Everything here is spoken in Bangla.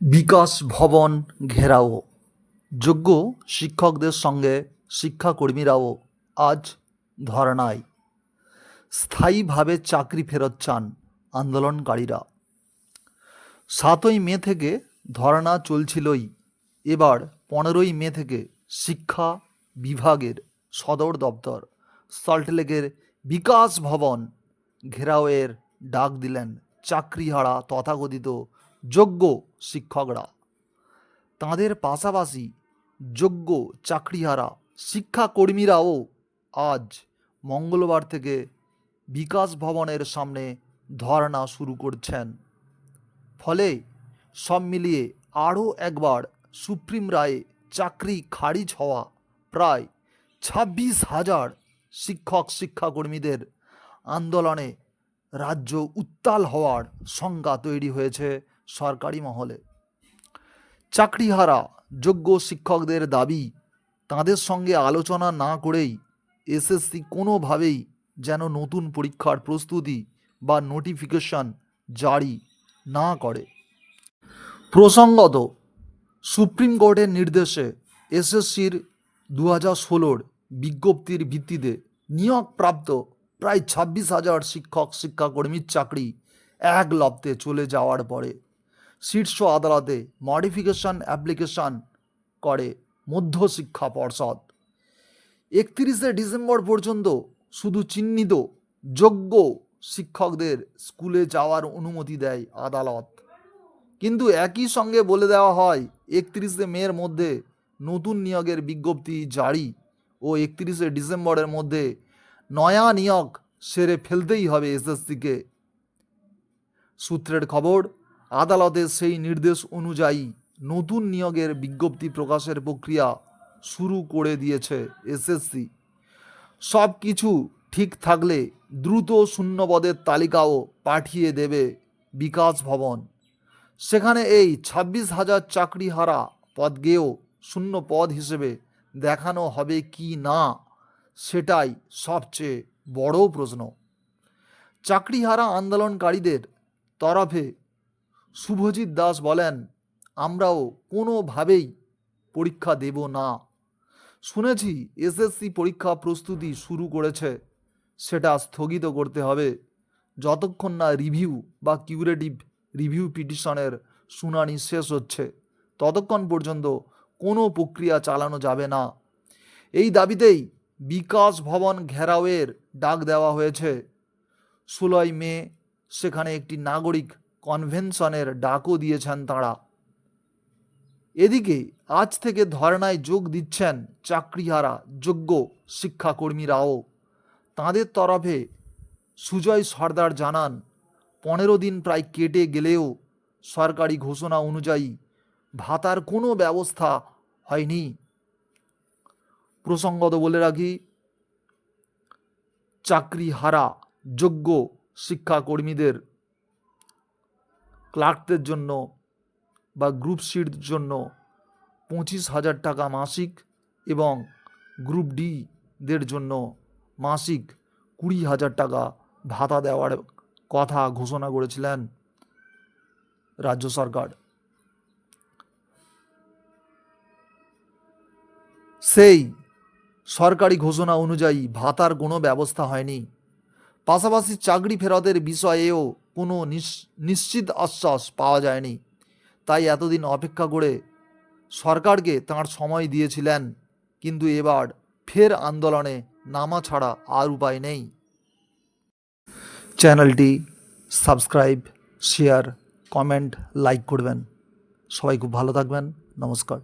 বিকাশ ভবন ঘেরাও। যোগ্য শিক্ষকদের সঙ্গে শিক্ষাকর্মীরাও আজ ধরনায়। স্থায়ীভাবে চাকরি ফেরত চান আন্দোলনকারীরা। সাতই মে থেকে ধর্না চলছিলই। এবার পনেরোই মে থেকে শিক্ষা বিভাগের সদর দপ্তর সল্টলেকের বিকাশ ভবন ঘেরাওয়ের ডাক দিলেন চাকরিহারা তথাকথিত যোগ্য শিক্ষকরা। তাদের পাশাপাশি যোগ্য চাকরিহারা শিক্ষাকর্মীরাও আজ মঙ্গলবার থেকে বিকাশ ভবনের সামনে ধর্না শুরু করছেন। ফলে সব মিলিয়ে আরও একবার সুপ্রিম রায়ে চাকরি খারিজ হওয়া প্রায় ছাব্বিশ হাজার শিক্ষক শিক্ষাকর্মীদের আন্দোলনে রাজ্য উত্তাল হওয়ার সংজ্ঞা তৈরি হয়েছে সরকারি মহলে। চাকরিহারা যোগ্য শিক্ষকদের দাবি, তাদের সঙ্গে আলোচনা না করেই এসএসসি কোনোভাবেই যেন নতুন পরীক্ষার প্রস্তুতি বা নোটিফিকেশন জারি না করে। প্রসঙ্গত, সুপ্রিম কোর্টের নির্দেশে এসএসসির দু হাজার ষোলোর বিজ্ঞপ্তির ভিত্তিতে নিয়োগপ্রাপ্ত প্রায় ছাব্বিশ হাজার শিক্ষক শিক্ষাকর্মীর চাকরি এক লপ্তে চলে যাওয়ার পরে শীর্ষ আদালতে মডিফিকেশন অ্যাপ্লিকেশন করে মধ্যশিক্ষা পর্ষদ। একত্রিশে ডিসেম্বর পর্যন্ত শুধু চিহ্নিত যোগ্য শিক্ষকদের স্কুলে যাওয়ার অনুমতি দেয় আদালত। কিন্তু একই সঙ্গে বলে দেওয়া হয়, একত্রিশে মের মধ্যে নতুন নিয়োগের বিজ্ঞপ্তি জারি ও একত্রিশে ডিসেম্বরের মধ্যে নয়া নিয়োগ সেরে ফেলতেই হবে এসএসসিকে। সূত্রের খবর আদালতের সেই নির্দেশ অনুযায়ী নতুন নিয়োগের বিজ্ঞপ্তি প্রকাশের প্রক্রিয়া শুরু করে দিয়েছে এসএসসি। সব কিছু ঠিক থাকলে দ্রুত শূন্যপদের তালিকাও পাঠিয়ে দেবে বিকাশ ভবন। সেখানে এই ছাব্বিশ হাজার চাকরি চাকরিহারা পদকেও শূন্য পদ হিসেবে দেখানো হবে কি না। সেটাই সবচেয়ে বড় প্রশ্ন। চাকরিহারা আন্দোলনকারীদের তরফে শুভজিৎ দাস বলেন, আমরাও কোনোভাবেই পরীক্ষা দেব না। শুনেছি এসএসসি পরীক্ষা প্রস্তুতি শুরু করেছে, সেটা স্থগিত করতে হবে। যতক্ষণ না রিভিউ বা কিউরেটিভ রিভিউ পিটিশনের শুনানি শেষ হচ্ছে, ততক্ষণ পর্যন্ত কোনো প্রক্রিয়া চালানো যাবে না। এই দাবিতেই বিকাশ ভবন ঘেরাওয়ের ডাক দেওয়া হয়েছে। ষোলোই মে সেখানে একটি নাগরিক কনভেনশনের ডাকও দিয়েছেন তাঁরা। এদিকে আজ থেকে ধর্নায় যোগ দিচ্ছেন চাকরিহারা যোগ্য শিক্ষাকর্মীরাও। তাঁদের তরফে সুজয় সর্দার জানান, পনেরো দিন প্রায় কেটে গেলেও সরকারি ঘোষণা অনুযায়ী ভাতার কোনো ব্যবস্থা হয়নি। প্রসঙ্গত বলে রাখি চাকরি হারা যোগ্য শিক্ষাকর্মীদের ক্লার্কদের জন্য বা গ্রুপ সির জন্য পঁচিশ হাজার টাকা মাসিক এবং গ্রুপ ডিদের জন্য মাসিক কুড়ি হাজার টাকা ভাতা দেওয়ার কথা ঘোষণা করেছিলেন রাজ্য সরকার। সেই সরকারি ঘোষণা অনুযায়ী ভাতার কোনো ব্যবস্থা হয়নি। পাশাপাশি চাকরি ফেরতের বিষয়েও কোনো নিশ্চিত আশ্বাস পাওয়া যায়নি। তাই এতদিন অপেক্ষা করে সরকারকে তাঁর সময় দিয়েছিলেন, কিন্তু এবার ফের আন্দোলনে নামা ছাড়া আর উপায় নেই। চ্যানেলটি সাবস্ক্রাইব, শেয়ার, কমেন্ট, লাইক করবেন। সবাই খুব ভালো থাকবেন। নমস্কার।